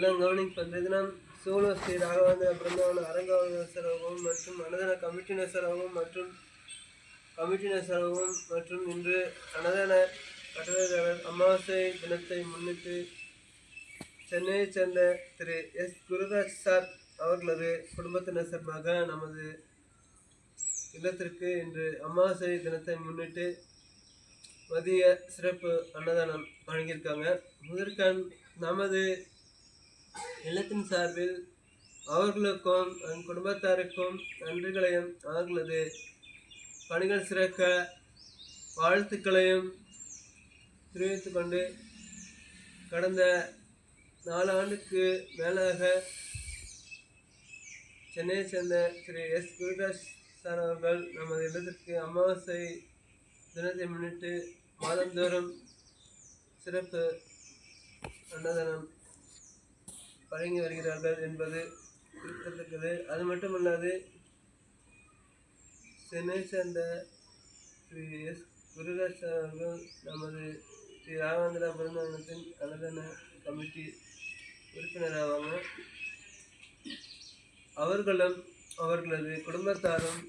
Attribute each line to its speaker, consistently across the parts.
Speaker 1: எல்லாம் கவனிப்பு அந்த தினம் ஸ்ரீ ராகவேந்திர பிருந்தாவன அரங்கவசரவும் மற்றும் அன்னதான கமிட்டினர் மற்றும் கமிட்டினர் மற்றும் இன்று அன்னதான கட்டளையாளர் அமாவாசை தினத்தை முன்னிட்டு சென்னையை சேர்ந்த திரு எஸ். குருராஜ் சார் அவர்களது குடும்பத்தினர் சார்பாக நமது இல்லத்திற்கு இன்று அமாவாசை தினத்தை முன்னிட்டு மதிய சிறப்பு அன்னதானம் வழங்கியிருக்காங்க. முதற்கண் நமது இல்லத்தின் சார்பில் அவர்களுக்கும் என் குடும்பத்தாருக்கும் நன்றிகளையும் அவர்களது பணிகள் சிறக்க வாழ்த்துக்களையும் தெரிவித்து கொண்டு கடந்த நாலு ஆண்டுக்கு மேலாக சென்னையை சேர்ந்த திரு எஸ். குருதாஸ் சார் அவர்கள் நமது இல்லத்திற்கு அமாவாசை தினத்தை முன்னிட்டு மாதந்தோறும் சிறப்பு அன்னதானம் வழங்கி வருகிறார்கள் என்பது குறிப்பிடத்தக்கது. அது மட்டுமல்லாது சென்னை சேர்ந்த ஸ்ரீ எஸ் குருராஜ் அவர்கள் நமது ஸ்ரீ ராகவேந்திரா பிறந்தவனத்தின் அன்னதான கமிட்டி உறுப்பினராவாங்க. அவர்களும் அவர்களது குடும்பத்தாரும்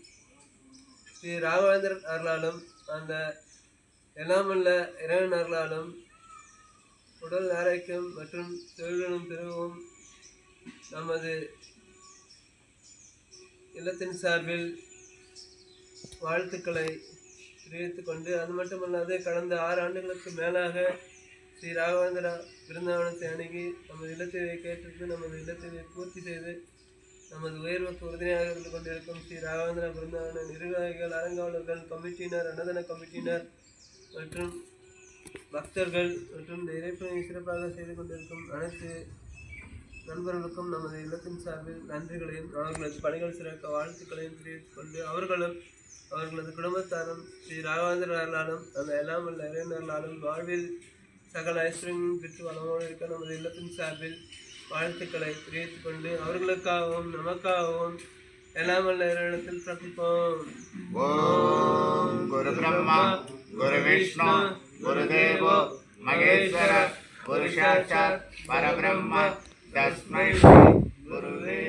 Speaker 1: ஸ்ரீ ராகவேந்திரன் அருளாலும் அந்த எல்லாமல்ல இறைவன் அருளாலும் உடல் ஆரோக்கியம் மற்றும் தொழில்களும் பெருகவும். நமது இல்லத்தின் சார்பில் வாழ்த்துக்களை தெரிவித்து கொண்டு அது மட்டுமல்லாது கடந்த ஆறு ஆண்டுகளுக்கு மேலாக ஸ்ரீ ராகவேந்திரா பிருந்தாவனத்தை அணுகி நமது இல்லத்தை கேட்டிருந்து நமது இல்லத்தை பூர்த்தி செய்து நமது உயர்வுக்கு உறுதுணையாக இருந்து கொண்டிருக்கும் ஸ்ரீ ராகவேந்திரா பிருந்தாவன நிர்வாகிகள் அரங்காவலர்கள் கமிட்டியினர் அன்னதான கமிட்டியினர் மற்றும் பக்தர்கள் மற்றும் இந்த சிறப்பாக செய்து கொண்டிருக்கும் அனைத்து நண்பர்களுக்கும் நமது இல்லத்தின் சார்பில் நன்றிகளையும் அவர்களது பணிகள் சிறக்க வாழ்த்துக்களையும் தெரிவித்துக் கொண்டு அவர்களும் அவர்களது குடும்பத்தாரும் ஸ்ரீ ராகவேந்திர அந்த எல்லாம் உள்ள இறைவனர்களாலும் வாழ்வில் சகல ஐஸ்வர்யம் பெற்று வளமோடு இருக்க நமது இல்லத்தின் சார்பில் வாழ்த்துக்களை தெரிவித்துக் கொண்டு அவர்களுக்காகவும் நமக்காகவும் எல்லாம் வல்ல இறைவனத்தில் பிரார்த்திப்போம்.
Speaker 2: ஓம் குரு பிரம்மா குரு விஷ்ணு गुरुदेवो महेश्वर पुरुषाक्षात् परब्रह्म तस्मै श्री गुरुवे